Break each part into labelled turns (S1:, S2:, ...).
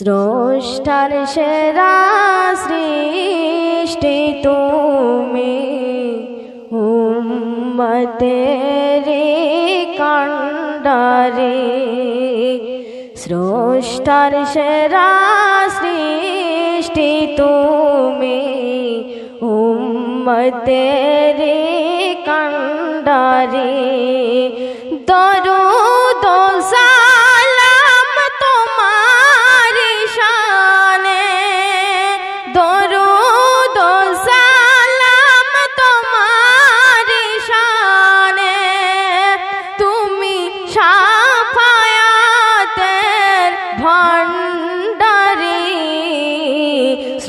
S1: স্রষ্টার সেরা সৃষ্টি তুমি। উম্মতের কাণ্ডারে। স্রষ্টার সেরা সৃষ্টি তুমি। উম্মতের কাণ্ডারে।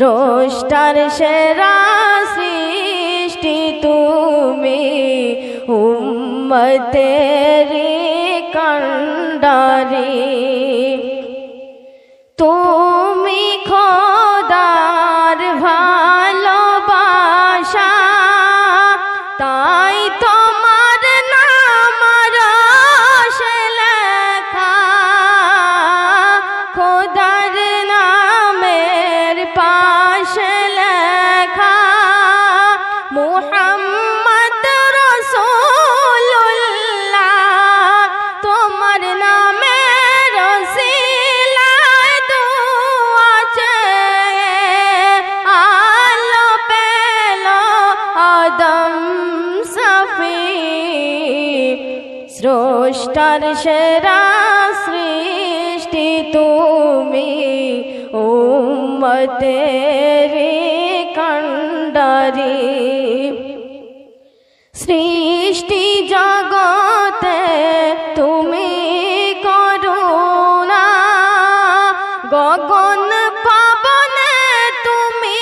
S1: স্রষ্টার সেরা সৃষ্টি তুমি। উম্মতের কাণ্ডারী। তুমি খোদার ভালোবাসা তাই তোমার স্রষ্টার সেরা সৃষ্টি তুমি উম্মতের কাণ্ডারী। সৃষ্টি জগতে তুমি করুণা, গগন পাবনে তুমি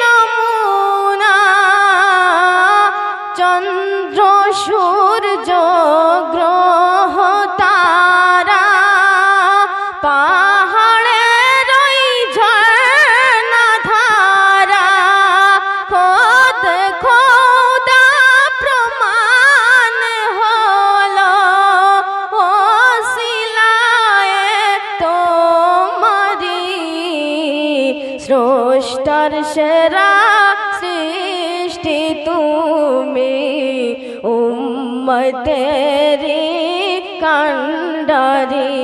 S1: নমুনা, চন্দ্র সূর্য স্রষ্টার সেরা সৃষ্টি তুমি। উম্মতের কাণ্ডারী।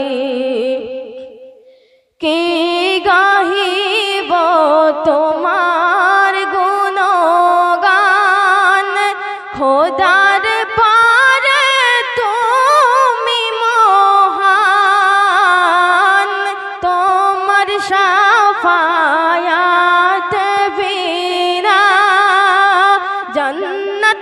S1: কি গাহিব তোমার গুণগান? খোদার পারে তুমি মহান। তোমার সাফায়াত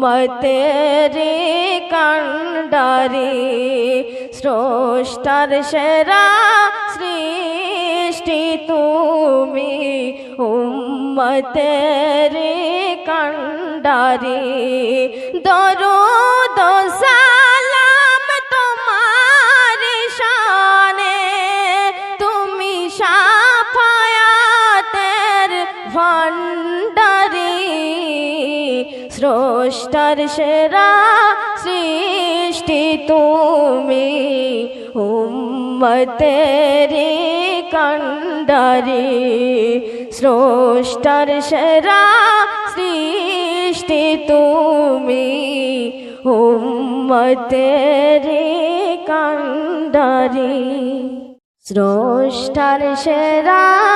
S1: উম্মতের কাণ্ডারী স্রষ্টার সেরা সৃষ্টি তুমি। উম্মতের কাণ্ডারী দরুদ ও স্রষ্টার সেরা সৃষ্টি তুমি। উম্মতের কাণ্ডারী। স্রষ্টার সেরা সৃষ্টি তুমি। উম্মতের কাণ্ডারী। স্রষ্টার সেরা